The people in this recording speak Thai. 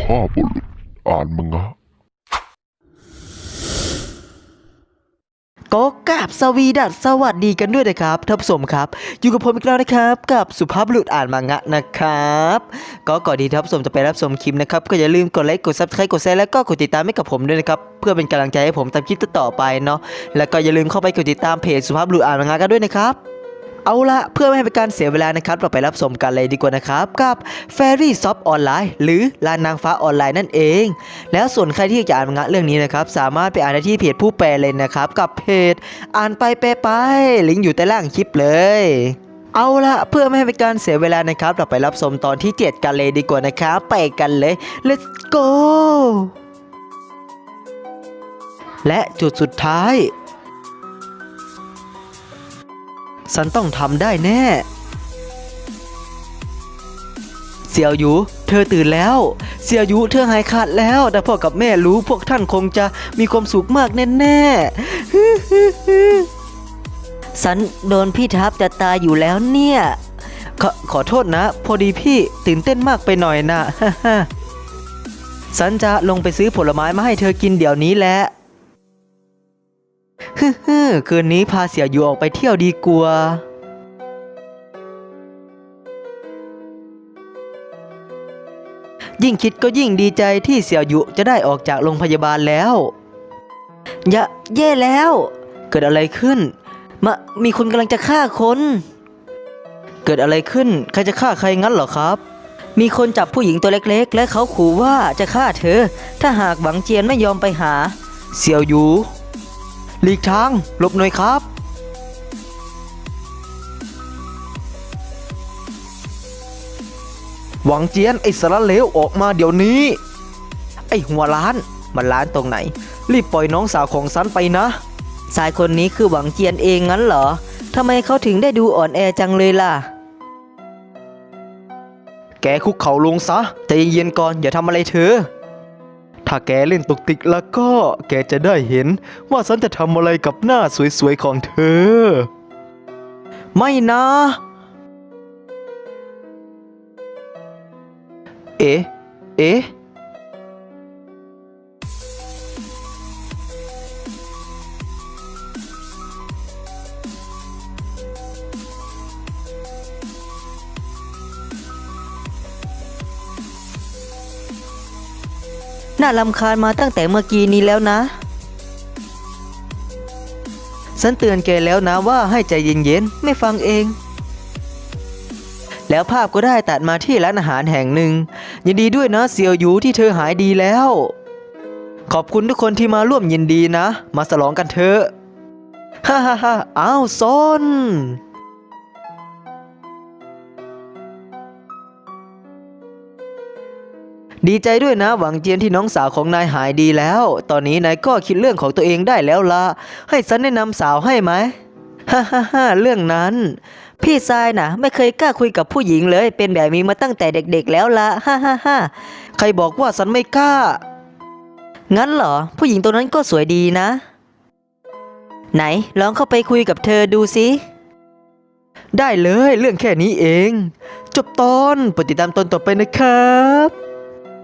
ภาพบุรุษอ่านมังงะ ก็กราบสวีดัสสวัสดีกันด้วยนะครับท่านผู้ชมครับ อยู่กับผมอีกแล้วนะครับกับสุภาพบุรุษอ่านมังงะนะครับ ก็ก่อนที่ท่านผู้ชมจะไปรับชมคลิปนะครับก็อย่าลืมกดไลค์กดซับสไครต์กดแชร์แล้วก็กดติดตามให้กับผมด้วยนะครับเพื่อเป็นกำลังใจให้ผมทำคลิปต่อๆไปเนาะแล้วก็อย่าลืมเข้าไปกดติดตามเพจสุภาพบุรุษอ่านมังงะกันด้วยนะครับ เอาละเพื่อไม่ให้เป็นการเสียเวลานะครับ เราไปรับชมกันเลยดีกว่านะครับ กับ Fairy Shop ออนไลน์หรือลานนางฟ้าออนไลน์นั่นเอง แล้วส่วนใครที่อยากจะอ่านมังงะเรื่องนี้นะครับ สามารถไปอ่านได้ที่เพจผู้แปลเลยนะครับ กับเพจอ่านไปแปลไป ลิงก์อยู่ใต้ล่างคลิปเลยเอาละเพื่อไม่ให้เป็นการเสียเวลานะครับ เราไปรับชมตอนที่ 7 กันเลยดีกว่านะครับ ไปกันเลย let's go และจุดสุดท้าย ฉันต้องทำได้แน่ เสี่ยวหยู เธอตื่นแล้ว เสี่ยวหยูเธอหายขาดแล้ว แต่พ่อกับแม่รู้พวกท่านคงจะมีความสุขมากแน่ๆฉันโดนพี่ทับจะตายอยู่แล้วเนี่ยขอขอโทษนะ พอดีพี่ตื่นเต้นมากไปหน่อยนะฉันจะลงไปซื้อผลไม้มาให้เธอกินเดี๋ยวนี้แหละ ฮึ่มๆคืนนี้พาเสี่ยวยูออกไปเที่ยวดีกว่ายิ่งคิดก็ยิ่งดีใจที่เสี่ยวหยุจะได้ออกจากโรงพยาบาลแล้วยะแย่แล้ว เกิดอะไรขึ้นมามีคนกำลังจะฆ่าคน เกิดอะไรขึ้น ใครจะฆ่าใครงั้นเหรอครับ มีคนจับผู้หญิงตัวเล็กๆ และเขาขู่ว่าจะฆ่าเธอ ถ้าหากหวังเจียนไม่ยอมไปหา เสี่ยวหยู หลีกทางหลบหน่อยครับ หวังเจียนไอ้สารเลวออกมาเดี๋ยวนี้ ไอ้หัวล้านมันล้านตรงไหน รีบปล่อยน้องสาวของฉันไปนะ ชายคนนี้คือหวังเจียนเองงั้นเหรอทำไมเขาถึงได้ดูอ่อนแอจังเลยล่ะ แกคุกเข่าลงซะใจเย็นๆก่อนอย่าทำอะไรเธอ ถ้าแกเล่นตุกติกแล้วก็แกจะได้เห็นว่าฉันจะทำอะไรกับหน้าสวยๆของเธอ ไม่นะ เอ๊ะ เอ๊ะ น่าลำคาญมาตั้งแต่เมื่อกี้นี้แล้วนะ ฉันเตือนแกแล้วนะว่าให้ใจเย็นๆ ไม่ฟังเอง แล้วภาพก็ได้ตัดมาที่ร้านอาหารแห่งหนึ่ง ยินดีด้วยนะเซียวหยูที่เธอหายดีแล้ว ขอบคุณทุกคนที่มาร่วมยินดีนะ มาฉลองกันเถอะ ฮ่าฮ่าฮ่าอ้าวซน ดีใจด้วยนะหวังเจียนที่น้องสาวของนายหายดีแล้ว ตอนนี้นายก็คิดเรื่องของตัวเองได้แล้วละให้ฉันแนะนำสาวให้ไหมฮ่าฮ่าฮ่าเรื่องนั้น พี่ทรายนะไม่เคยกล้าคุยกับผู้หญิงเลย เป็นแบบนี้มาตั้งแต่เด็กๆแล้วละฮ่าฮ่าฮ่าใครบอกว่าฉันไม่กล้า งั้นเหรอ ผู้หญิงตัวนั้นก็สวยดีนะ ไหนลองเข้าไปคุยกับเธอดูสิได้เลยเรื่องแค่นี้เอง จบตอนโปรดติดตามตอนต่อไปนะครับ